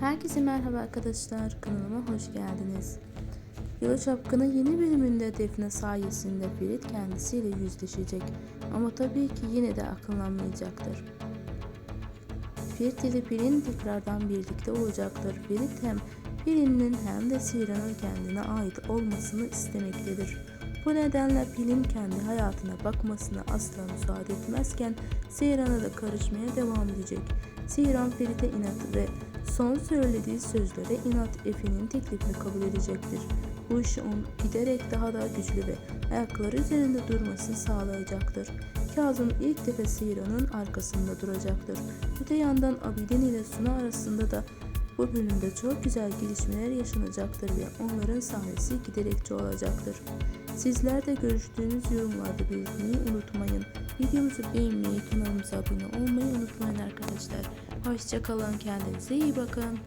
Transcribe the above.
Herkese merhaba arkadaşlar, kanalıma hoş geldiniz. Yalı Çapkın'ın yeni bölümünde Defne sayesinde Ferit kendisiyle yüzleşecek ama tabii ki yine de akıllanmayacaktır. Ferit ile Pelin tekrardan birlikte olacaktır. Ferit hem Pelin'in hem de Sihran'ın kendine ait olmasını istemektedir. Bu nedenle Pelin kendi hayatına bakmasına asla müsaade etmezken Sihran'a da karışmaya devam edecek. Sihran Ferit'e inat ve son söylediği sözlere inat Efe'nin teklifini kabul edecektir. Bu iş onu giderek daha da güçlü ve ayakları üzerinde durmasını sağlayacaktır. Kazım ilk defa Sihran'ın arkasında duracaktır. Öte yandan Abidin ile Suna arasında da bu bölümde çok güzel gelişmeler yaşanacaktır ve onların sahnesi giderek çoğalacaktır. Sizler de görüştüğünüz yorumlarda belirtmeyi unutmayın. Videomuzu beğenmeyi, kanalımıza abone olmayı unutmayın arkadaşlar. Hoşçakalın, kendinize iyi bakın.